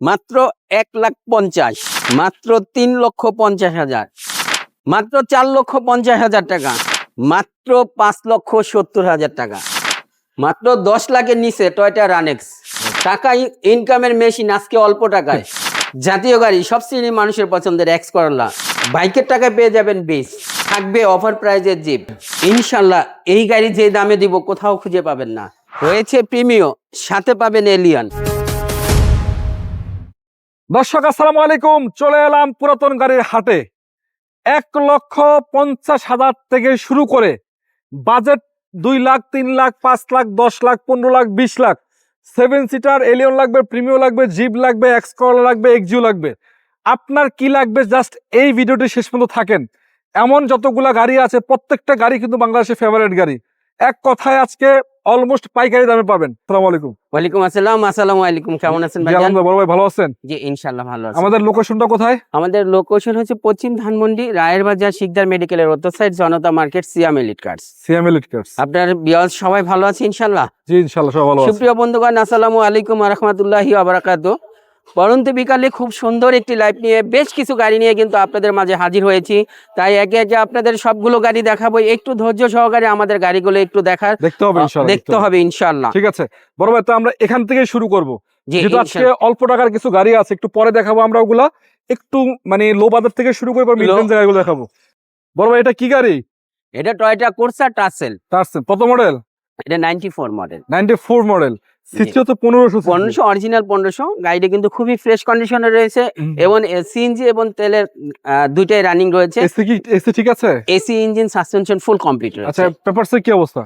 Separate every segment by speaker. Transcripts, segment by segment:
Speaker 1: মাত্র এক লাখ পঞ্চাশ, মাত্র তিন লক্ষ পঞ্চাশ হাজার, মাত্র চার লক্ষ পঞ্চাশ হাজার টাকা, মাত্র পাঁচ লক্ষ সত্তর হাজার টাকা, মাত্র দশ লাখের নিচে টয়টা রানেক্স টাকা ইনকামের মেশিন আজকে অল্প টাকায়। জাতীয় গাড়ি, সব শ্রেণির মানুষের পছন্দের এক্স করলা বাইকের টাকায় পেয়ে যাবেন বেশ থাকবে অফার প্রাইজের জিপ ইনশাল্লাহ এই গাড়ি যে দামে দিব কোথাও খুঁজে পাবেন না। রয়েছে প্রিমিও সাথে পাবেন এলিয়ান
Speaker 2: দর্শক, আসসালামু আলাইকুম। চলে এলাম পুরাতন গাড়ির হাটে। এক লক্ষ পঞ্চাশ হাজার থেকে শুরু করে বাজেট দুই লাখ, তিন লাখ, পাঁচ লাখ, দশ লাখ, পনেরো লাখ, বিশ লাখ। সেভেন সিটার, এলিয়ন লাগবে, প্রিমিও লাগবে, জিপ লাগবে এক্সকল লাগবে, এক্সিও লাগবে। আপনার কি লাগবে জাস্ট এই ভিডিওটি শেষ পর্যন্ত থাকেন। এমন যতগুলা গাড়ি আছে, প্রত্যেকটা গাড়ি কিন্তু বাংলাদেশের ফেভারিট গাড়ি। এক কথায় আজকে অলমোস্ট পাইকারি দামে পাবেন। সালাম আলাইকুম।
Speaker 1: ওয়ালাইকুম আসসালাম আসসালামু আলাইকুম কেমন আছেন ভাই
Speaker 2: আলহামদুলিল্লাহ, বড় ভাই ভালো আছেন?
Speaker 1: জি ইনশাআল্লাহ ভালো আছি।
Speaker 2: আমাদের লোকেশনটা কোথায়?
Speaker 1: আমাদের লোকেশন হচ্ছে পশ্চিম ধানমন্ডি রায়ের বাজার শিকদার মেডিকেলের উত্তর side Janata market Siam Elite Cars
Speaker 2: CM Elite Cars
Speaker 1: আপনার বিয়াজ সবাই ভালো আছে ইনশাআল্লাহ?
Speaker 2: জি ইনশাআল্লাহ সবাই ভালো আছে।
Speaker 1: সুপ্রিয় বন্ধুগণ আসসালামু আলাইকুম ওয়া রাহমাতুল্লাহি ওয়া আবরাকাত পরন্ত বিকালে খুব সুন্দর একটি লাইভ নিয়ে বেশ কিছু গাড়ি নিয়ে কিন্তু আপনাদের মাঝে হাজির হয়েছি। তাই একে একে আপনাদের সবগুলো গাড়ি দেখাবো। একটু ধৈর্য সহকারে আমাদের গাড়িগুলো একটু দেখার
Speaker 2: দেখতে হবে
Speaker 1: দেখতে হবে। ইনশাল্লাহ
Speaker 2: ঠিক আছে। বড় ভাই তো আমরা এখান থেকে শুরু করব। যেহেতু আজকে অল্প টাকার কিছু গাড়ি আছে একটু পরে দেখাবো আমরা ওগুলা। একটু মানে লো বাজার থেকে শুরু করে মিড রেঞ্জ গাড়িগুলো দেখাবো। বড় ভাই এটা কি গাড়ি?
Speaker 1: এটা টয়টা কোর্সা টাসেল
Speaker 2: টার্সেন কত মডেল
Speaker 1: এটা ninety four model
Speaker 2: ninety four model CC হচ্ছে পনেরোশো
Speaker 1: পনেরোশো অরিজিনাল পনেরোশো। গাড়িটা কিন্তু খুবই ফ্রেশ কন্ডিশনে রয়েছে এবং সিএনজি এবং তেলের দুইটাই রানিং রয়েছে।
Speaker 2: এসি কি এসি ঠিক আছে?
Speaker 1: AC engine suspension full complete
Speaker 2: আচ্ছা কি অবস্থা?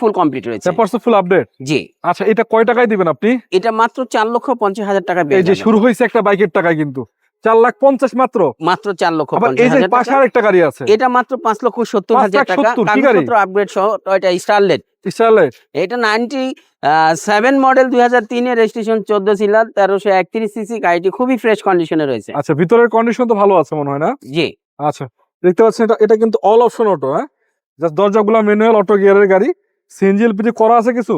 Speaker 1: ফুল কমপ্লিট রয়েছে।
Speaker 2: পেপারস ফুল আপডেট
Speaker 1: জি।
Speaker 2: আচ্ছা এটা কয় টাকায় দিবেন আপনি?
Speaker 1: এটা মাত্র চার লক্ষ পঞ্চাশ হাজার টাকা
Speaker 2: এই যে শুরু হয়েছে একটা বাইকের টাকায় কিন্তু। চার লাখ পঞ্চাশ মাত্র।
Speaker 1: মাত্র চার লক্ষ
Speaker 2: এই যে পাশে আরেকটা গাড়ি আছে।
Speaker 1: এটা মাত্র পাঁচ লক্ষ সত্তর হাজার টাকা? কাগজপত্র আপগ্রেড সহ টয়টা স্টারলেট
Speaker 2: স্টারলাইট
Speaker 1: এটা নাইনটি সেভেন মডেল দুই হাজার তিনের রেজিস্ট্রেশন চোদ্দ সিলার তেরোশো একত্রিশ সিসি গাড়িটি খুবই ফ্রেশ কন্ডিশনে রয়েছে।
Speaker 2: আচ্ছা ভিতরের কন্ডিশন তো ভালো আছে মনে হয় না?
Speaker 1: জি।
Speaker 2: আচ্ছা দেখতে পাচ্ছেন এটা এটা কিন্তু অল অপশন অটো হ্যাঁ? জাস্ট দরজাগুলো ম্যানুয়াল অটো গিয়ারের গাড়ি। সিএনজি এলপিজি করা আছে কিছু?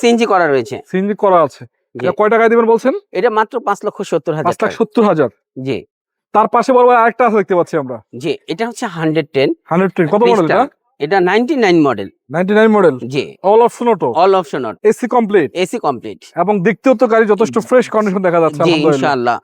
Speaker 1: সিএনজি করা রয়েছে।
Speaker 2: সিএনজি করা আছে। এটা কয় টাকায় দিবেন বলছেন?
Speaker 1: এটা মাত্র পাঁচ লক্ষ সত্তর হাজার
Speaker 2: পাঁচ লাখ সত্তর হাজার?
Speaker 1: জি।
Speaker 2: তার পাশে বড় আরেকটা আছে দেখতে পাচ্ছি আমরা।
Speaker 1: জি এটা হচ্ছে হান্ড্রেড টেন।
Speaker 2: হান্ড্রেড টেন কত মডেল এটা?
Speaker 1: মডেল
Speaker 2: নাইনটি নাইন মডেল
Speaker 1: জি।
Speaker 2: All option auto
Speaker 1: all option
Speaker 2: AC complete
Speaker 1: AC complete
Speaker 2: এবং দেখতেও তো গাড়ি যথেষ্ট ফ্রেশ কন্ডিশন দেখা যাচ্ছে আলহামদুলিল্লাহ।
Speaker 1: ইনশাআল্লাহ?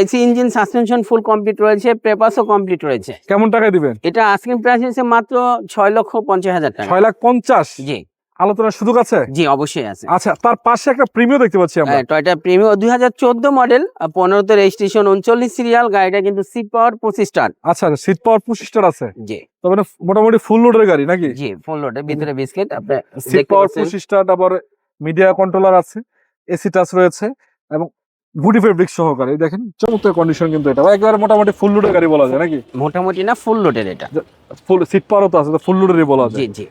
Speaker 1: AC engine suspension full complete রয়েছে পেপারসও কমপ্লিট রয়েছে।
Speaker 2: কেমন টাকায় দিবেন?
Speaker 1: এটা আস্কিং প্রাইস হচ্ছে মাত্র ছয় লক্ষ পঞ্চাশ হাজার টাকা।
Speaker 2: ছয় লাখ পঞ্চাশ?
Speaker 1: জি।
Speaker 2: আলোচনার সুযোগ আছে?
Speaker 1: জি অবশ্যই আছে।
Speaker 2: আচ্ছা তার পাশে একটা প্রিমিয় দেখতে পাচ্ছি আমরা।
Speaker 1: টয়টা প্রিমিয়াম দুই হাজার চোদ্দ মডেল পনেরোতে রেজিস্ট্রেশন উনচল্লিশ সিরিয়াল গাড়িটা কিন্তু সিট পাওয়ার পঁচিশ টান
Speaker 2: আচ্ছা সিট পাওয়ার পঁচিশটার আছে?
Speaker 1: জি।
Speaker 2: তবে মোটামুটি ফুল লোডের গাড়ি নাকি?
Speaker 1: জি ফুল লোডে ভিতরে বিস্কিট আপনি
Speaker 2: সিট পাওয়ার
Speaker 1: পাচ্ছেন।
Speaker 2: পঁচিশটা তারপর মিডিয়া কন্ট্রোলার আছে এসি টাচ রয়েছে এবং বুটি ফেব্রিক সহকারে দেখেন চমৎকার কন্ডিশন কিন্তু এটা। একবার মোটামুটি ফুল লোডের গাড়ি বলা যায় নাকি?
Speaker 1: মোটামুটি না ফুল লোডের এটা।
Speaker 2: ফুল সিট পাওয়ারও তো আছে ফুল লোডেরই বলা যায়।
Speaker 1: জি জি।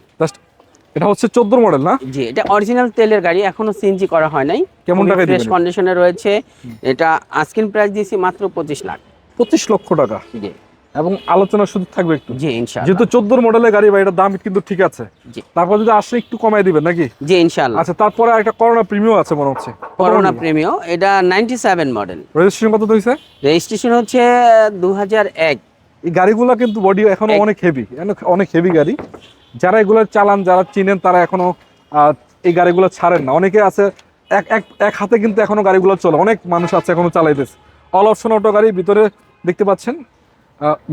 Speaker 2: এটা হচ্ছে চোদ্দ মডেল না?
Speaker 1: জি এটা অরিজিনাল তেলের গাড়ি এখনও সিএনজি করা হয় নাই।
Speaker 2: কেমন টাকায়
Speaker 1: ফ্রেশ কন্ডিশনে রয়েছে। এটা আস্কিং প্রাইস দিয়েছি মাত্র পঁচিশ লাখ।
Speaker 2: পঁচিশ লক্ষ টাকা?
Speaker 1: জি।
Speaker 2: এবং আলোচনা শুধু থাকবে একটু?
Speaker 1: জি ইনশাআল্লাহ।
Speaker 2: যেহেতু চোদ্দ মডেলের গাড়ি বা এটা দাম কিন্তু ঠিক আছে।
Speaker 1: জি।
Speaker 2: তারপর যদি আসলে একটু কমায় দিবেন নাকি?
Speaker 1: জি ইনশাআল্লাহ।
Speaker 2: আচ্ছা তারপরে একটা করোনা প্রিমিয়াম আছে মনে হচ্ছে।
Speaker 1: করোনা প্রেমিও এটা নাইনটি সেভেন মডেল
Speaker 2: রেজিস্ট্রেশন কত হয়েছে
Speaker 1: রেজিস্ট্রেশন হচ্ছে দু হাজার এক।
Speaker 2: এই গাড়িগুলো কিন্তু বডি
Speaker 1: এখনও
Speaker 2: অনেক হেভি অনেক হেভি গাড়ি। যারা এগুলো চালান যারা চিনেন তারা এখনও আহ, এই গাড়িগুলো ছাড়েন না। অনেকে আছে এক এক এক হাতে কিন্তু এখনও গাড়িগুলো চলে। অনেক মানুষ আছে এখনও চালাইতেছে। অল অপশন অটো গাড়ি ভিতরে দেখতে পাচ্ছেন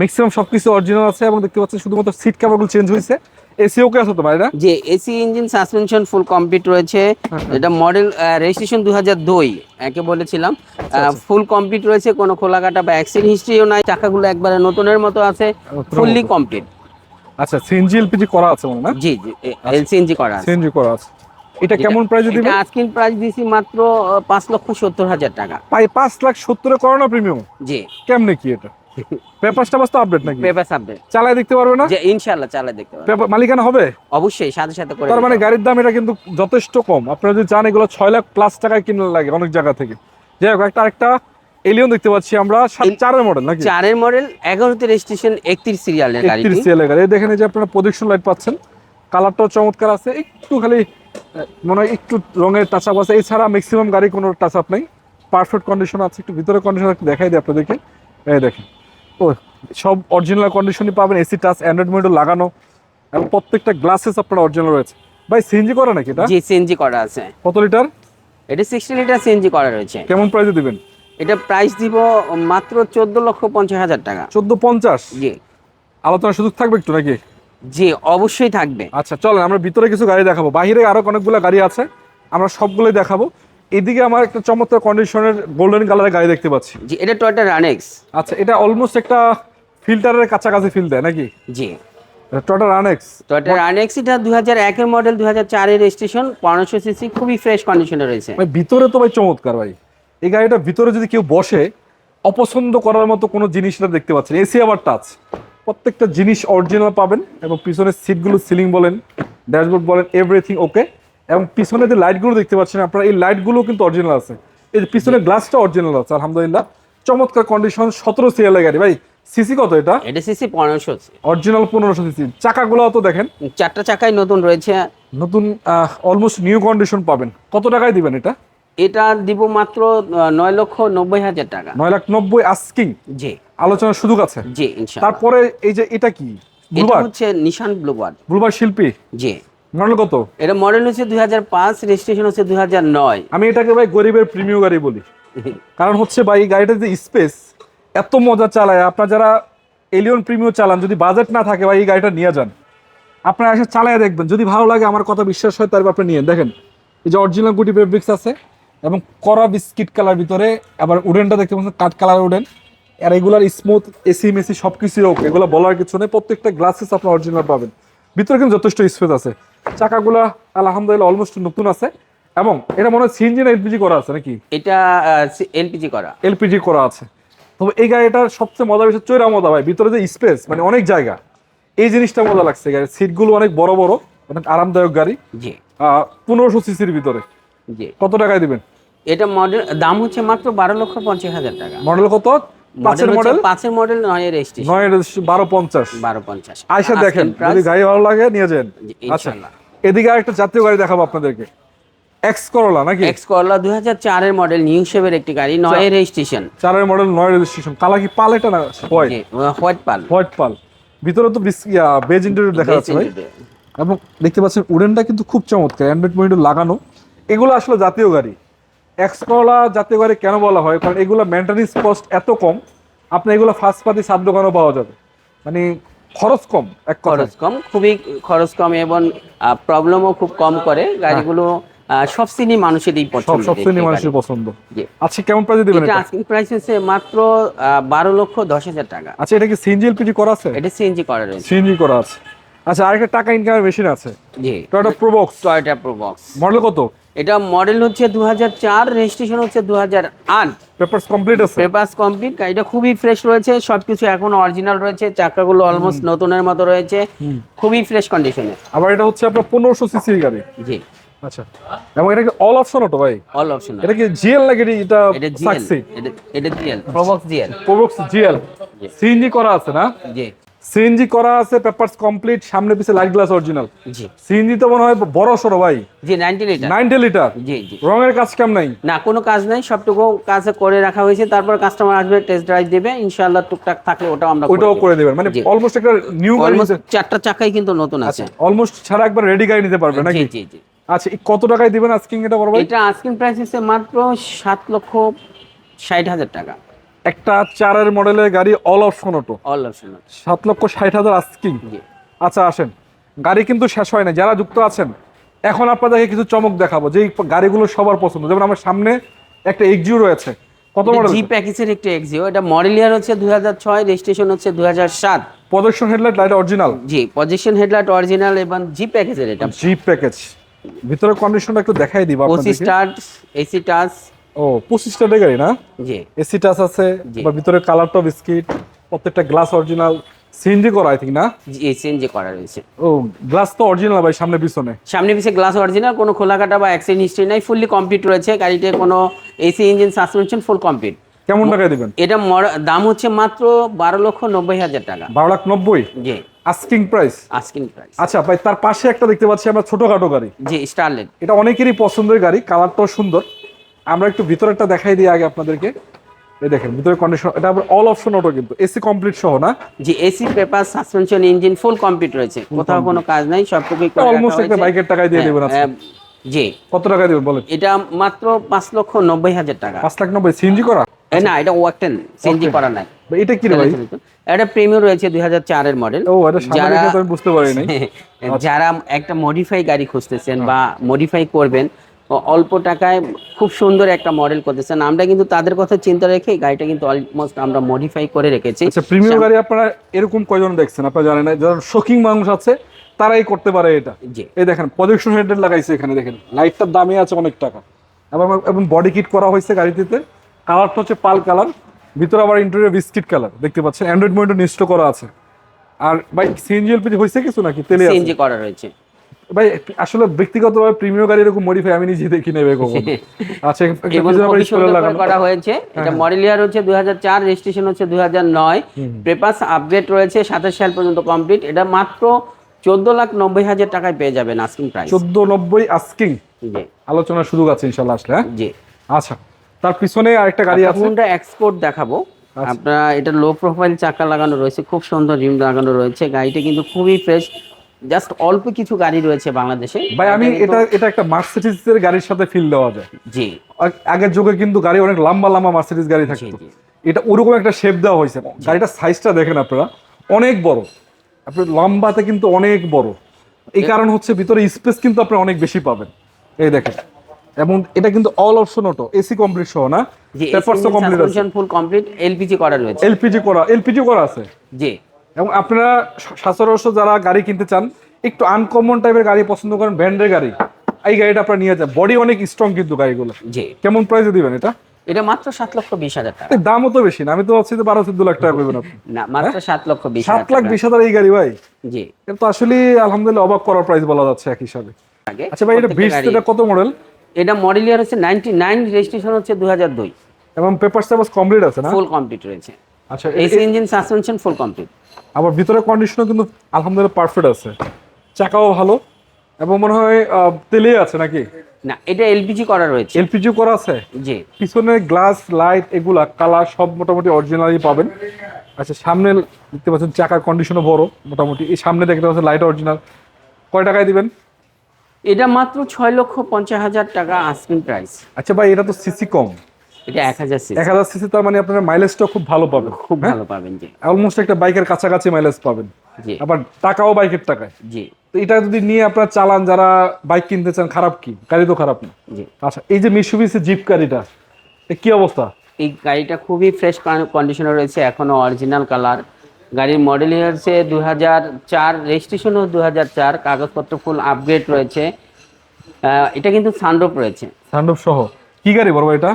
Speaker 2: ম্যাক্সিমাম সব কিছু অরিজিনাল আছে এবং দেখতে পাচ্ছেন শুধুমাত্র সিট কাভারগুলো চেঞ্জ হয়েছে এসি ওকে আছে তোমার এটা?
Speaker 1: যে AC engine suspension full complete রয়েছে। এটা মডেল রেজিস্ট্রেশন দু হাজার দুই একে বলেছিলাম।
Speaker 2: আচ্ছা।
Speaker 1: ফুল কমপ্লিট রয়েছে কোনো খোলাকাটা বা অ্যাক্সিডেন্ট হিস্ট্রিও নাই চাকাগুলো একবারে নতুনের মতো আছে ফুললি কমপ্লিট
Speaker 2: আচ্ছা সিএনজি এলপিজি করা আছে মনে হয় না?
Speaker 1: জি জি এলসিএনজি করা আছে।
Speaker 2: সিএনজি করা আছে। এটা কেমন প্রাইসে দিবেন
Speaker 1: এটা আজকের প্রাইস দিছি মাত্র আহ, পাঁচ লক্ষ সত্তর হাজার টাকা।
Speaker 2: পাই পাঁচ লাখ সত্তরে করোনা প্রিমিয়াম
Speaker 1: জি।
Speaker 2: কেমনে কি এটা? পেপার টাপাস তো আপডেট নাকি?
Speaker 1: পেপার সাবজেক্ট
Speaker 2: চালায় দেখতে পারবে না?
Speaker 1: যে ইনশাআল্লাহ চালা দেখতে
Speaker 2: পেপার মালিকানা হবে?
Speaker 1: অবশ্যই সাথে সাথে করে
Speaker 2: তার মানে গাড়ির দাম এটা কিন্তু যথেষ্ট কম। আপনারা যদি চান এগুলো ছয় লাখ প্লাস টাকায় কিনলে লাগে অনেক জায়গা থেকে। যাই হোক একটা আরেকটা এলিয়ন দেখতে পাচ্ছি আমরা। চারের মডেল নাকি?
Speaker 1: চারের মডেল এগারোতে রেজিস্ট্রেশন একত্রিশ সিরিয়ালের গাড়ি
Speaker 2: একত্রিশ সিএলের গাড়ি। দেখেন যে আপনারা প্রজেকশন লাইট পাচ্ছেন। কালারটাও চমৎকার আছে। একটু খালি মনে হয় একটু রঙের টাচ আপ আছে। এছাড়া ম্যাক্সিমাম গাড়ি কোনো টাচ আপ নেই। পারফেক্ট কন্ডিশন আছে। একটু ভিতরে কন্ডিশন দেখাই দিই আপনাদেরকে। এই দেখেন। ও সব অরিজিনাল কন্ডিশনই পাবেন এসি টাচ অ্যান্ড্রয়েড মোডও লাগানো এবং প্রত্যেকটা গ্লাসেস আপনার অরিজিনাল রয়েছে। ভাই সিএনজি করা নাকি এটা?
Speaker 1: জি সিএনজি করা আছে।
Speaker 2: কত লিটার
Speaker 1: এটা সিক্সটি লিটার সিএনজি করা রয়েছে।
Speaker 2: কেমন প্রাইসে দিবেন?
Speaker 1: এটা প্রাইস দিব মাত্র চোদ্দ লক্ষ পঞ্চাশ হাজার টাকা।
Speaker 2: চোদ্দ পঞ্চাশ?
Speaker 1: জি।
Speaker 2: আলোচনার সুযোগ থাকবে একটু নাকি?
Speaker 1: জি অবশ্যই থাকবে।
Speaker 2: আচ্ছা চলেন আমরা ভিতরে কিছু গাড়ি দেখাবো। বাইরে আরও অনেকগুলো গাড়ি আছে। আমরা সবগুলোই দেখাবো। এদিকে আমার একটা চমৎকার কন্ডিশনের গোল্ডেন কালারের গাড়ি দেখতে পাচ্ছি।
Speaker 1: জি এটা টয়টা রানেক্স
Speaker 2: আচ্ছা এটা অলমোস্ট একটা ফিল্টারের কাছাকাছি ফিল দেয় নাকি?
Speaker 1: জি।
Speaker 2: টটা রানেক্স
Speaker 1: টয়টা রানেক্স এটা দুই হাজার একের মডেল দুই হাজার চারের রেজিস্ট্রেশন পনেরোশো সিসি খুবই ফ্রেশ কন্ডিশনে রয়েছে।
Speaker 2: ভাই ভিতরে তো ভাই চমৎকার ভাই। এই গাড়িটা ভিতরে যদি কেউ বসে অপছন্দ করার মতো কোনো জিনিসটা দেখতে পাচ্ছেন। এসি আবার টাচ প্রত্যেকটা জিনিস অরিজিনাল পাবেন এবং পিছনের সিটগুলো সিলিং বলেন ড্যাশবোর্ড বলেন এভরিথিং ওকে এবং পিছনে যে লাইটগুলো দেখতে পাচ্ছেন আপনারা এই লাইটগুলো কিন্তু অরিজিনাল আছে। এই যে পিছনের গ্লাসটা অরিজিনাল আছে আলহামদুলিল্লাহ। চমৎকার কন্ডিশন সতেরো সিএলের গাড়ি। ভাই সিসি কত এটা?
Speaker 1: এটা সিসি পনেরোশো
Speaker 2: অরিজিনাল পনেরোশো সিসি চাকাগুলো তো দেখেন।
Speaker 1: চারটা চাকাই নতুন রয়েছে।
Speaker 2: নতুন অলমোস্ট নিউ কন্ডিশন পাবেন। কত টাকায় দিবেন এটা?
Speaker 1: এটা দিব মাত্র নয় লক্ষ নব্বই হাজার টাকা।
Speaker 2: নয় লাখ নব্বই আস্কিং
Speaker 1: জি।
Speaker 2: আলোচনার সুযোগ আছে?
Speaker 1: জি
Speaker 2: তারপরে এই যে এটা কি?
Speaker 1: এটা হচ্ছে নিশান ব্লুবার্ড
Speaker 2: ব্লুবার শিল্পী?
Speaker 1: জি।
Speaker 2: মডেল কত?
Speaker 1: এটা মডেল হচ্ছে দুই হাজার পাঁচ রেজিস্ট্রেশন হচ্ছে দুই হাজার নয়।
Speaker 2: আমি এটাকে ভাই গরিবের প্রিমিয় গাড়ি বলি। কারণ হচ্ছে ভাই এই গাড়িটার যে স্পেস এত মজা চালায়। আপনার যারা এলিয়ন প্রিমিয় চালান যদি বাজেট না থাকে ভাই এই গাড়িটা নিয়ে যান। আপনারা এসে চালায় দেখবেন। যদি ভালো লাগে আমার কথা বিশ্বাস হয় তারপর আপনি নিয়ে দেখেন এই যে অরিজিনাল গুটি ফেব্রিক্স আছে এবং কড়া বিস্কিট কালার ভিতরে আবার উডেনটা দেখতে পাচ্ছেন কাঠ কালার উডেন আর এগুলার স্মুথ এসি মেসি সব কিছুই ওকে এগুলো বলার কিছু নেই। প্রত্যেকটা গ্লাসেস আপনি অরিজিনাল পাবেন। ভিতরে কিন্তু যথেষ্ট স্পেস আছে। চাকাগুলা আলহামদুলিল্লাহ অলমোস্ট নতুন আছে। এবং এটা মনে হয় সিএনজি না এলপিজি করা আছে নাকি?
Speaker 1: এটা এলপিজি করা।
Speaker 2: এলপিজি করা আছে। তবে এই গাড়িটার সবচেয়ে মজা বিষয় চৈরা মজা ভাই ভিতরে যে স্পেস মানে অনেক জায়গা। এই জিনিসটা মজা লাগছে গাড়ির সিটগুলো অনেক বড় বড় অনেক আরামদায়ক গাড়ি।
Speaker 1: জি।
Speaker 2: পনেরোশো সিসির ভিতরে।
Speaker 1: জি।
Speaker 2: কত টাকায় দিবেন?
Speaker 1: এটা মডেল দাম হচ্ছে মাত্র বারো লক্ষ পঞ্চাশ হাজার টাকা।
Speaker 2: মডেল কত? পাঁচের
Speaker 1: মডেল
Speaker 2: মডেল
Speaker 1: পাঁচের মডেল নয় রেজিস্ট্রেশন
Speaker 2: নয় বারো পঞ্চাশ।
Speaker 1: বারো পঞ্চাশ।
Speaker 2: আয়সা দেখেন যদি গাড়ি ভালো লাগে নিয়ে যান। আচ্ছা এদিকে আরেকটা জাতীয় গাড়ি দেখাবো আপনাদেরকে। এক্স করলা নাকি?
Speaker 1: এক্স করলা দুই হাজার চারের মডেল নিউ শেপের একটি গাড়ি নয় রেজিস্ট্রেশন
Speaker 2: চারের মডেল নয় রেজিস্ট্রেশন কালা কি পাল এটা না white?
Speaker 1: White pearl.
Speaker 2: White pearl. ভিতরে তো বেজ ইন্টারভিউ দেখা যাচ্ছে ভাই। এবং দেখতে পাচ্ছেন উডেনটা কিন্তু খুব চমৎকার অ্যান্ড্রয়েড মনিটর লাগানো। এগুলো আসলে জাতীয় গাড়ি। এক্সকলা জাতীয় গাড়ি কেন বলা হয়? কারণ এগুলো মেনটেন্যান্স কস্ট এত কম আপনি এগুলো ফার্স্ট পাতি সাত দোকানেও পাওয়া যাবে। মানে খরচ কম এক
Speaker 1: খরচ কম খুবই খরচ কম এবং প্রবলেমও খুব কম করে। গাড়িগুলো সব শ্রেণির মানুষেরই পছন্দ
Speaker 2: সব শ্রেণি মানুষের পছন্দ। আচ্ছা কেমন প্রাইসে দিবেন
Speaker 1: এটা আস্কিং প্রাইস হচ্ছে মাত্র বারো লক্ষ দশ হাজার টাকা।
Speaker 2: আচ্ছা এটা কি সিএনজি এলপিজি করা আছে?
Speaker 1: এটা সিএনজি করা রয়েছে।
Speaker 2: সিএনজি করা আছে। আচ্ছা আরেকটা টাকা ইনকামের মেশিন আছে।
Speaker 1: জি।
Speaker 2: Toyota Probox
Speaker 1: Toyota Probox
Speaker 2: model কত?
Speaker 1: এটা মডেল হচ্ছে দু হাজার চার রেজিস্ট্রেশন হচ্ছে দু হাজার আট।
Speaker 2: পেপারস কমপ্লিট আছে?
Speaker 1: পেপার্স কমপ্লিট গাড়িটা খুবই ফ্রেশ রয়েছে সবকিছু এখন অরিজিনাল রয়েছে চাকাগুলো অলমোস্ট নতুনের মতো রয়েছে খুবই ফ্রেশ কন্ডিশনে
Speaker 2: আবার এটা হচ্ছে আপনার পনেরোশো সিসির গাড়ি?
Speaker 1: জি।
Speaker 2: আচ্ছা। এবং এটা কি অল অপশন অটো ভাই
Speaker 1: অল অপশন
Speaker 2: এটা কি জিএল নাকি এটা
Speaker 1: এটা জিএল এটা এটা GL Probox GL
Speaker 2: Probox GL. CNG করা আছে না?
Speaker 1: জি।
Speaker 2: সিএনজি করা আছে পেপারস কমপ্লিট সামনে পিছে লাইট গ্লাস অরিজিনাল
Speaker 1: জি।
Speaker 2: সিএনজি তো মনে হয় বড় সরো ভাই।
Speaker 1: জি নাইনটি লিটার
Speaker 2: নাইনটি লিটার
Speaker 1: জি জি।
Speaker 2: রঙের কাজ কেম নাই?
Speaker 1: না কোনো কাজ নাই সবটুকু কাজ করে রাখা হয়েছে। তারপর কাস্টমার আসবে টেস্ট ড্রাইভ দেবে ইনশাআল্লাহ টুকটাক থাকলে ওটাও আমরা
Speaker 2: ওটাও করে দেবেন। মানে অলমোস্ট একটা নিউ গাড়ি
Speaker 1: অলমোস্ট চারটা চাকাই কিন্তু নতুন আছে।
Speaker 2: অলমোস্ট ছাড়া একবার রেডি গাড়ি নিতে পারবে নাকি?
Speaker 1: জি জি।
Speaker 2: আচ্ছা কত টাকায় দিবেন আজকিং এটা বড় ভাই?
Speaker 1: এটা আস্কিং প্রাইস হচ্ছে মাত্র সাত লক্ষ ষাট হাজার টাকা।
Speaker 2: একটা চারের মডেলের গাড়ি all option auto
Speaker 1: all option
Speaker 2: সাত লক্ষ ষাট হাজার আস্কিং আচ্ছা আসেন। গাড়ি কিন্তু শেষ হয় না যারা যুক্ত আছেন এখন আপনাদেরকে কিছু চমক দেখাবো। যে গাড়িগুলো সবার পছন্দ। যেমন আমার সামনে একটা এক্সিও রয়েছে। কত মডেল
Speaker 1: জি প্যাকেজের একটি এক্সিও এটা মডেল ইয়ার হচ্ছে দুই হাজার ছয় রেজিস্ট্রেশন হচ্ছে দুই হাজার সাত।
Speaker 2: প্রদর্শন হেডলাইট লাইট অরিজিনাল
Speaker 1: জি পজিশন হেডলাইট অরিজিনাল এবং জি প্যাকেজের এটা।
Speaker 2: জি প্যাকেজ ভিতরে কন্ডিশনটা একটু দেখাই দিব
Speaker 1: ওসি
Speaker 2: আপনাদেরকে।
Speaker 1: স্টার্ট এসি টাচ
Speaker 2: ও পঁচিশ টাকার গাড়ি না?
Speaker 1: জি।
Speaker 2: এসি টাচ আছে। বা ভিতরে কালারটা বিস্কিট প্রত্যেকটা গ্লাস অরিজিনাল সিএনজি করা আই থিঙ্ক না?
Speaker 1: জি সিএনজি করা রয়েছে।
Speaker 2: ও গ্লাস তো অরিজিনাল ভাই সামনে পিছনে।
Speaker 1: সামনে পিছে গ্লাস অরিজিনাল কোনো খোলা কাটা বা অ্যাক্সিডেন্ট হিস্ট্রি নাই ফুললি কমপ্লিট রয়েছে গাড়িতে কোনো AC engine suspension full complete
Speaker 2: কেমন টাকায় দিবেন?
Speaker 1: এটা দাম হচ্ছে মাত্র বারো লক্ষ নব্বই হাজার টাকা।
Speaker 2: বারো লাখ নব্বই?
Speaker 1: জি।
Speaker 2: আস্কিং প্রাইস
Speaker 1: আস্কিং প্রাইস
Speaker 2: আচ্ছা ভাই তার পাশে একটা দেখতে পাচ্ছি আমরা ছোটখাটো গাড়ি।
Speaker 1: জি স্টারলেট
Speaker 2: এটা অনেকেরই পছন্দের গাড়ি কালারটাও সুন্দর। আমরা একটু ভিতরেরটা দেখাই দিই আগে আপনাদেরকে। এই দেখেন ভিতরে কন্ডিশন এটা আবার অল অপশন অটো কিন্তু এসি কমপ্লিট সহ না?
Speaker 1: যে AC paper suspension engine full complete রয়েছে। কোথাও কোনো কাজ নাই সবটুকুই করে
Speaker 2: অলমোস্ট একটা বাইকের টাকায় দিয়ে দেবেন আজকে।
Speaker 1: হ্যাঁ, জি।
Speaker 2: কত টাকা দিবেন বলেন?
Speaker 1: এটা মাত্র পাঁচ লক্ষ নব্বই হাজার টাকা।
Speaker 2: পাঁচ লাখ নব্বই সিএনজি করা?
Speaker 1: না এটা ওয়াকটেন চেঞ্জি করা নাই।
Speaker 2: এটা কি রে ভাই?
Speaker 1: এটা প্রিমিয়াম রয়েছে দুই হাজার চারের মডেল
Speaker 2: ও এটা সামনে
Speaker 1: যারা-
Speaker 2: আমি বুঝতে পারি নাই
Speaker 1: যারা একটা মডিফাই গাড়ি খুঁজতেছেন বা মডিফাই করবেন অল্প টাকায় খুব সুন্দর একটা মডেল করতেছেন। আমরা কিন্তু তাদের কথা চিন্তা রেখে গাড়িটা কিন্তু অলমোস্ট আমরা মডিফাই করে রেখেছি।
Speaker 2: আচ্ছা প্রিমিয়াম গাড়ি আপনারা এরকম কয়জন দেখছেন? আপনারা জানেন না যারা শোকিং মানুষ আছে তারাই করতে পারে এটা। এই দেখেন প্রজেকশন হেডলাইট লাগাইছে এখানে দেখেন। লাইটটার দামই আছে অনেক টাকা। এবং এবং বডি কিট করা হয়েছে গাড়িটিতে। কালারটা হচ্ছে পাল কালার ভিতরে আবার ইন্টেরিয়র বিস্কিট কালার দেখতে পাচ্ছেন? অ্যান্ড্রয়েড মনিটর নিশ্চিত করা আছে। আর বাইক সিএনজি এলপিজি হয়েছে কিছু নাকি? তেলে আছে?
Speaker 1: সিএনজি করা রয়েছে
Speaker 2: ভাই আসলে ব্যক্তিগতভাবে প্রিমিয়াম গাড়ি এরকম মডিফাই আমি নিজে দেখি নেবে কখনো। আচ্ছা
Speaker 1: করে হয়েছে। এটা মডেল ইয়ার হচ্ছে দুই হাজার চার রেজিস্ট্রেশন হচ্ছে দুই হাজার আপডেট রয়েছে সাতাশ সাল পর্যন্ত কমপ্লিট এটা মাত্র চোদ্দ লাখ নব্বই হাজার টাকায় পেয়ে যাবেন আস্কিং প্রাইস
Speaker 2: আস্কিং
Speaker 1: জি।
Speaker 2: আলোচনার সুযোগ আছে ইনশাল্লাহ আসলে হ্যাঁ?
Speaker 1: জি।
Speaker 2: আচ্ছা তার পিছনে আরেকটা গাড়ি আছে।
Speaker 1: কোনটা এক্সপোর্ট দেখাবো।
Speaker 2: আচ্ছা।
Speaker 1: আপনারা এটা লো প্রোফাইল চাকা লাগানো রয়েছে খুব সুন্দর রিম লাগানো রয়েছে। গাড়িটা কিন্তু খুবই ফ্রেশ জাস্ট অল্প কিছু গাড়ি রয়েছে বাংলাদেশে।
Speaker 2: ভাই আমি এটা এটা একটা মার্সিডিজ এর গাড়ির সাথে ফিল দেওয়া যায়।
Speaker 1: জি।
Speaker 2: আগের যুগে কিন্তু গাড়ি অনেক লম্বা লম্বা মার্সিডিজ গাড়ি থাকতো। এটা ওরকম একটা শেপ দেওয়া হয়েছে। গাড়িটার সাইজটা দেখেন আপনারা। অনেক বড়। আপনার লম্বাতে কিন্তু অনেক বড়। এই কারণ হচ্ছে ভিতরে স্পেস কিন্তু আপনি অনেক বেশি পাবেন। এই দেখেন। এবং এটা কিন্তু all option auto AC complete সহ না?
Speaker 1: জি
Speaker 2: পেপারসও কমপ্লিট আছে।
Speaker 1: ফুল কমপ্লিট এলপিজি করা রয়েছে।
Speaker 2: এলপিজি করা এলপিজি করা আছে।
Speaker 1: জি।
Speaker 2: এবং আপনারা সচরাচর যারা গাড়ি কিনতে চান একটু আনকমন টাইপের গাড়ি পছন্দ করেন ব্র্যান্ডের গাড়ি। এই গাড়িটা আপনারা নিয়ে যান। বডি অনেক স্ট্রং কিন্তু গাড়িগুলো।
Speaker 1: জি।
Speaker 2: কেমন প্রাইসে দিবেন এটা?
Speaker 1: এটা মাত্র সাত লক্ষ বিশ হাজার টাকা।
Speaker 2: দামও তো বেশি না। আমি তো ভাবছি যে বারো চোদ্দ লাখ টাকা করবেন
Speaker 1: না মাত্র সাত লক্ষ বিশ
Speaker 2: সাত লাখ বিশ হাজার এই গাড়ি ভাই?
Speaker 1: জি।
Speaker 2: এটা তো আসলে আলহামদুলিল্লাহ অবাক করার প্রাইস বলা যাচ্ছে এক হিসাবে। আচ্ছা ভাই এটা বিশ এটা কত মডেল
Speaker 1: এটা মডেল ইয়ার হচ্ছে নাইনটি নাইন রেজিস্ট্রেশন হচ্ছে দু হাজার দুই।
Speaker 2: এবং পেপার সার্ভিস কমপ্লিট আছে না?
Speaker 1: ফুল কমপ্লিট রয়েছে।
Speaker 2: আচ্ছা
Speaker 1: AC engine suspension full complete
Speaker 2: আবার ভিতরে কন্ডিশনও কিন্তু আলহামদুলিল্লাহ পারফেক্ট আছে। চাকাও ভালো এবং মনে হয় তেলে আছে নাকি?
Speaker 1: না এটা এলপিজি করা রয়েছে।
Speaker 2: এলপিজি করা আছে?
Speaker 1: জি।
Speaker 2: পিছনে গ্লাস লাইট এগুলা কালার সব মোটামুটি অরিজিনালি পাবেন। আচ্ছা সামনে দেখতে পাচ্ছেন চাকার কন্ডিশনও বড় মোটামুটি। এই সামনে দেখতে পাচ্ছেন লাইট অরিজিনাল কয় টাকায় দিবেন?
Speaker 1: এটা মাত্র ছয় লক্ষ পঞ্চাশ হাজার টাকা আস্কিং প্রাইস
Speaker 2: আচ্ছা ভাই এটা তো সিসি কম।
Speaker 1: এটা এক হাজার সিসি
Speaker 2: এক হাজার সিসি তার মানে আপনার মাইলেজটা খুব ভালো পাবেন।
Speaker 1: খুব ভালো পাবেন জি।
Speaker 2: অলমোস্ট একটা বাইকের কাছাকাছি মাইলেজ পাবেন।
Speaker 1: জি।
Speaker 2: আবার টাকাও বাইকের টাকায়।
Speaker 1: জি।
Speaker 2: তো এটা যদি নিয়ে আপনারা চালান যারা বাইক কিনতে চান খারাপ কি? গাড়ি তো খারাপ না।
Speaker 1: জি।
Speaker 2: আচ্ছা এই যে মিশুবিসি জিপ গাড়িটা কি অবস্থা?
Speaker 1: এই গাড়িটা খুবই ফ্রেশ কন্ডিশনে রয়েছে এখনও অরিজিনাল কালার গাড়ির মডেল হচ্ছে দু হাজার চার রেজিস্ট্রেশনও দু হাজার চার কাগজপত্র ফুল আপগ্রেড রয়েছে। এটা কিন্তু সানরূপ রয়েছে।
Speaker 2: সানরুফ সহ। কি গাড়ি বড় এটা
Speaker 1: এটা?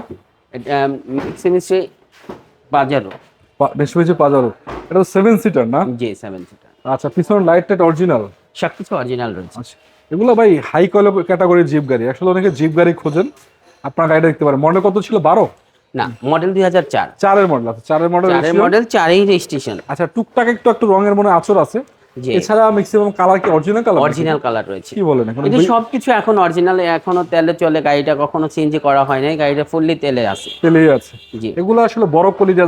Speaker 1: মিক্সি বাজারও
Speaker 2: মিশুবিসি পাজারো এটা সেভেন সিটার না?
Speaker 1: জি সেভেন সিটার
Speaker 2: আচ্ছা পিছনের লাইট টাইট অরিজিনাল
Speaker 1: সব কিছু অরিজিনাল রয়েছে।
Speaker 2: আচ্ছা এগুলো ভাই হাই ক্যাটাগরির জিপ গাড়ি। আসলে অনেকে জিপ গাড়ি খোঁজেন আপনার গাড়িটা দেখতে পারেন। মডেল কত ছিল? বারো?
Speaker 1: না মডেল দুই হাজার চার।
Speaker 2: চারের মডেল আছে। চারের মডেল
Speaker 1: চারের মডেল চারেই রেজিস্ট্রেশন
Speaker 2: আচ্ছা টুকটাক একটু একটু রঙের মনে আচর আছে। এছাড়া ম্যাক্সিমাম কালার কি অরিজিনাল কালার
Speaker 1: অরিজিনাল কালার রয়েছে।
Speaker 2: কি বলেন এখন?
Speaker 1: সবকিছু এখন অরিজিনাল এখনও তেলে চলে গাড়িটা কখনো চেঞ্জ করা হয় নাই গাড়িটা ফুললি তেলে আছে।
Speaker 2: তেলেই আছে।
Speaker 1: জি।
Speaker 2: এগুলো আসলে বড় কলিজা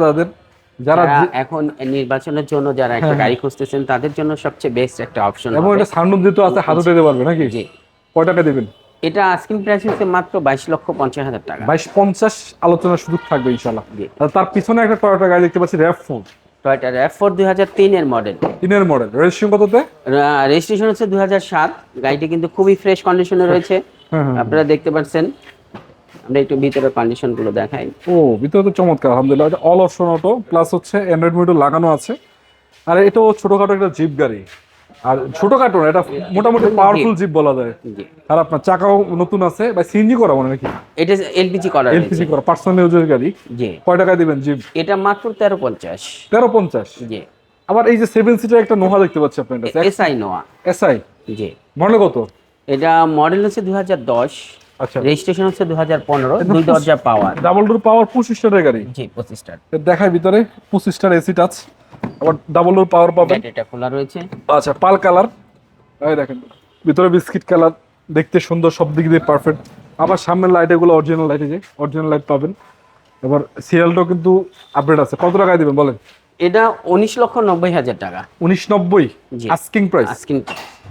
Speaker 2: যারা
Speaker 1: এখন নির্বাচনের জন্য যারা একটা গাড়ি খুঁজতেছেন তাদের জন্য সবচেয়ে বেস্ট একটা অপশন
Speaker 2: এবং এটা সানরুফ দিতে আছে হাতে দিতে পারবে নাকি?
Speaker 1: জি।
Speaker 2: কয় টাকা দিবেন?
Speaker 1: এটা আস্কিং প্রাইস হচ্ছে মাত্র বাইশ লক্ষ পঞ্চাশ হাজার টাকা।
Speaker 2: বাইশ পঞ্চাশ আলোচনার সুযোগ থাকবে ইনশাল্লাহ তার পিছনে একটা টয়োটা গাড়ি দেখতে পাচ্ছি RAV four
Speaker 1: Toyota RAV four দুই হাজার তিনের মডেল
Speaker 2: তিনের মডেল রেজিস্ট্রেশন কততে?
Speaker 1: রেজিস্ট্রেশন হচ্ছে দুই হাজার সাত। গাড়িটি কিন্তু খুবই ফ্রেশ কন্ডিশনে রয়েছে।
Speaker 2: হ্যাঁ হ্যাঁ
Speaker 1: আপনারা দেখতে পাচ্ছেন। আমরা একটু ভিতরের কন্ডিশনগুলো দেখাই।
Speaker 2: ও ভিতরে তো চমৎকার আলহামদুলিল্লাহ। এটা অল অপশন অটো প্লাস হচ্ছে অ্যান্ড্রয়েড মিটার লাগানো আছে। আর এটা ছোটখাটো একটা জিপ গাড়ি। আর ছোটখাটো না এটা মোটামুটি পাওয়ারফুল জিপ বলা যায়। আর আপনার চাকাও নতুন আছে বা সিএনজি করা মনে নাকি?
Speaker 1: এটা এলপিজি করা
Speaker 2: এলপিজি করা পার্সোনাল ইউজের গাড়ি।
Speaker 1: জি।
Speaker 2: কয় টাকায় দিবেন জিপ
Speaker 1: এটা মাত্র তেরো পঞ্চাশ।
Speaker 2: তেরো পঞ্চাশ?
Speaker 1: জি।
Speaker 2: আবার এই যে সেভেন সিটার একটা নোহা দেখতে পাচ্ছি আপনার কাছে।
Speaker 1: এসআই নোয়া
Speaker 2: এসআই
Speaker 1: জি।
Speaker 2: মডেল কত?
Speaker 1: এটা মডেল হচ্ছে দুই হাজার দশ
Speaker 2: আচ্ছা।
Speaker 1: রেজিস্ট্রেশন হচ্ছে দুই হাজার পনেরো দুই দরজা পাওয়ার
Speaker 2: ডাবল ডোর পাওয়ার পঁচিশ স্টারের গাড়ি।
Speaker 1: জি পঁচিশটার
Speaker 2: এর দেখায় ভিতরে পঁচিশ স্টার এসি টাচ আবার ডাবল ডোর পাওয়ার পাবেন।
Speaker 1: এটা খোলা রয়েছে।
Speaker 2: আচ্ছা পাল কালার। এই দেখেন ভিতরে বিস্কিট কালার দেখতে সুন্দর সব দিক দিয়ে পারফেক্ট আবার সামনের লাইট এগুলো অরিজিনাল লাইট যে অরিজিনাল লাইট পাবেন। এবার সিরিয়ালটাও কিন্তু আপডেট আছে। কত টাকায় দিবেন বলেন?
Speaker 1: এটা উনিশ লক্ষ নব্বই হাজার টাকা।
Speaker 2: উনিশ নব্বই। আস্কিং প্রাইস
Speaker 1: আজকিন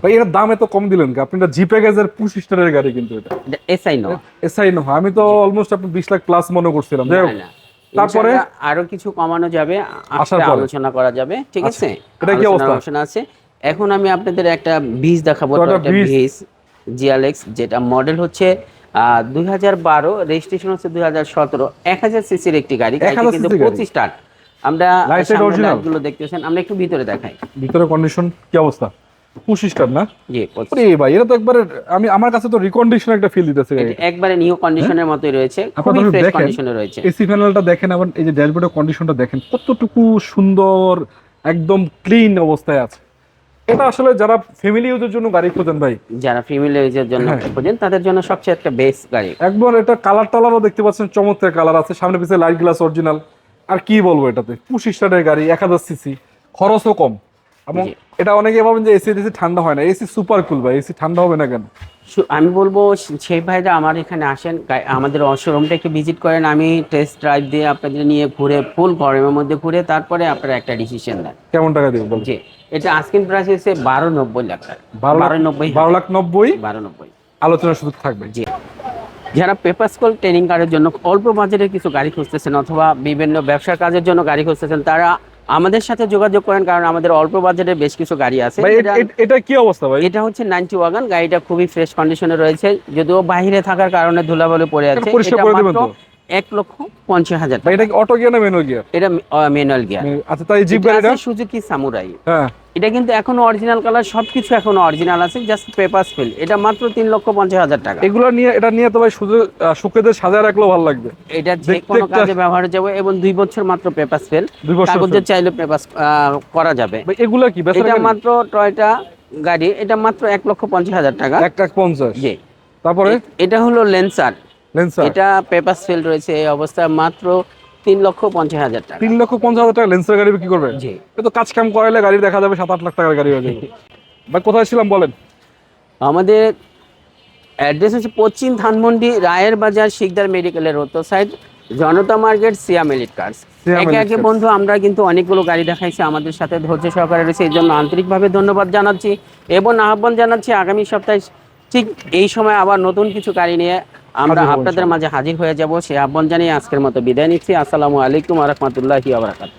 Speaker 2: ভাই এর দাম এত কম দিলেন আপনি এটা জি প্যাকেজের পঁচিশ স্টারের গাড়ি কিন্তু এটা।
Speaker 1: এটা এসআই নো
Speaker 2: এসআই না আমি তো অলমোস্ট আপনি বিশ লাখ প্লাস মনে করছিলাম। যাই হোক। তারপরে?
Speaker 1: আরও কিছু কমানো যাবে? আলোচনা করা যাবে ঠিক
Speaker 2: আচ্ছা,
Speaker 1: আছে
Speaker 2: এটা কি অবস্থা?
Speaker 1: আছে এখন আমি আপনাদের একটা বীজ দেখাবো টয়োটা
Speaker 2: Viz।
Speaker 1: যেটা মডেল হচ্ছে দুই হাজার বারো রেজিস্ট্রেশন হচ্ছে দুই হাজার সতেরো এক হাজার সিসির একটি গাড়ি কিন্তু পঁচিশ স্টার্ট আমরা দেখতেছেন আমরা একটু ভিতরে দেখাই
Speaker 2: ভিতরে কন্ডিশন কি অবস্থা পঁচিশ না?
Speaker 1: জি
Speaker 2: ভাই এটা তো একবারে আমি আমার কাছে তো রিকন্ডিশন একটা ফিল দিতেছে।
Speaker 1: একবারে নিউ কন্ডিশনের মতোই রয়েছে খুবই ফ্রেশ কন্ডিশনে রয়েছে।
Speaker 2: এসি প্যানেলটা দেখেন আবার এই যে ড্যাশবোর্ডের কন্ডিশনটা দেখেন কতটুকু সুন্দর একদম ক্লিন অবস্থায় আছে। এটা আসলে যারা ফ্যামিলি ইউজের জন্য গাড়ি খোঁজেন ভাই।
Speaker 1: যারা ফিমেল এজের জন্য
Speaker 2: হ্যাঁ।
Speaker 1: খোঁজেন তাদের জন্য সবচেয়ে একটা বেস্ট গাড়ি।
Speaker 2: একবার এটা কালার টালারও দেখতে পাচ্ছেন চমৎকার কালার আছে সামনে পিছনে লাইট গ্লাস অরিজিনাল আর কি বলব এটাতে? পঁচিশ স্টারের গাড়ি এক হাজার সিসি খরচও কম। এবং এটা অনেকে ভাবেন যে এসি এসি ঠান্ডা হয় না। এসি সুপার কুল ভাই এসি ঠান্ডা হবে না কেন?
Speaker 1: আমি বলব সেই ভাইরা আমার এখানে আসেন আমাদের শোরুমটা একটু ভিজিট করেন আমি টেস্ট ড্রাইভ দিয়ে আপনাদের নিয়ে ঘুরে ফুল গরমের মধ্যে ঘুরে তারপরে আপনারা একটা ডিসিশন দেন
Speaker 2: কেমন টাকা দিব বল
Speaker 1: জি এটা আজকের প্রাইস হচ্ছে বারো নব্বই লাখ টাকা।
Speaker 2: বারো
Speaker 1: নব্বই
Speaker 2: বারো লাখ নব্বই?
Speaker 1: বারো নব্বই।
Speaker 2: আলোচনার সুযোগ থাকবে।
Speaker 1: জি। যারা পেপার স্কুল ট্রেনিং কারের জন্য অল্প বাজেটের কিছু গাড়ি খুঁজতেছেন অথবা বিভিন্ন ব্যবসার কাজের জন্য গাড়ি খুঁজতেছেন তারা আমাদের সাথে যোগাযোগ করেন কারণ আমাদের অল্প বাজেটে বেশ কিছু গাড়ি আছে।
Speaker 2: এটা কি অবস্থা ভাই?
Speaker 1: এটা হচ্ছে নাইনটি ওয়াগান গাড়িটা খুবই ফ্রেশ কন্ডিশনে রয়েছে। যদিও বাইরে থাকার কারণে ধুলাবালি পড়ে আছে এক লক্ষ পঞ্চাশ হাজার
Speaker 2: এটা কি অটো গিয়ার না ম্যানুয়াল গিয়ার
Speaker 1: এটা ম্যানুয়াল গিয়ার
Speaker 2: আচ্ছা তাই জিপ গাড়িটা?
Speaker 1: সুজুকি সামুরাই
Speaker 2: হ্যাঁ।
Speaker 1: এটা কিন্তু এখনও অরিজিনাল কালার সবকিছু এখনও অরিজিনাল আছে জাস্ট পেপার ফিল এটা মাত্র তিন লক্ষ পঞ্চাশ হাজার টাকা।
Speaker 2: এগুলো নিয়ে এটা নিয়ে তো ভাই শুধু সুখেদের সাজায় রাখলেও ভালো লাগবে।
Speaker 1: এটা যে কোনো কাজে ব্যবহার যাবে এবং দুই বছর মাত্র পেপার ফেল
Speaker 2: দুই বছর
Speaker 1: কাগজে চাইলে পেপার করা যাবে।
Speaker 2: এগুলা কি?
Speaker 1: এটা মাত্র টয়টা গাড়ি এটা মাত্র এক লক্ষ পঞ্চাশ হাজার টাকা।
Speaker 2: এক লাখ পঞ্চাশ।
Speaker 1: জি।
Speaker 2: তারপরে?
Speaker 1: এটা হলো লেন্সার
Speaker 2: লেন্সার
Speaker 1: এটা পেপার সেল রয়েছে এই অবস্থায় মাত্র তিন লক্ষ পঞ্চাশ হাজার টাকা।
Speaker 2: তিন লক্ষ পঞ্চাশ হাজার টাকা লেন্সের গাড়ি কি করবেন
Speaker 1: জি।
Speaker 2: তো কাজ কাম করাইলে গাড়ি দেখা যাবে সাত আট লাখ টাকার গাড়ি হয়ে যাবে। ভাই কোথায় ছিলাম বলেন?
Speaker 1: আমাদের অ্যাড্রেস হচ্ছে পশ্চিম ধানমন্ডি রায়ের বাজার শিকদার মেডিকেলের উত্তর side Janata market Siam elite cars. একে একে বন্ধু আমরা কিন্তু অনেকগুলো গাড়ি দেখাইছি আমাদের সাথে ধৈর্য সহকারে রয়েছে এই জন্য আন্তরিকভাবে ধন্যবাদ জানাচ্ছি এবং আহ্বান জানাচ্ছি আগামী সপ্তাহে ঠিক এই সময় আবার নতুন কিছু গাড়ি নিয়ে আমরা আপনাদের মাঝে হাজির হয়ে যাব। সে আহ্বান জানিয়ে আজকের মতো বিদায় নিচ্ছি। আসসালামু আলাইকুম রহমতুল্লাহি আবরাকাত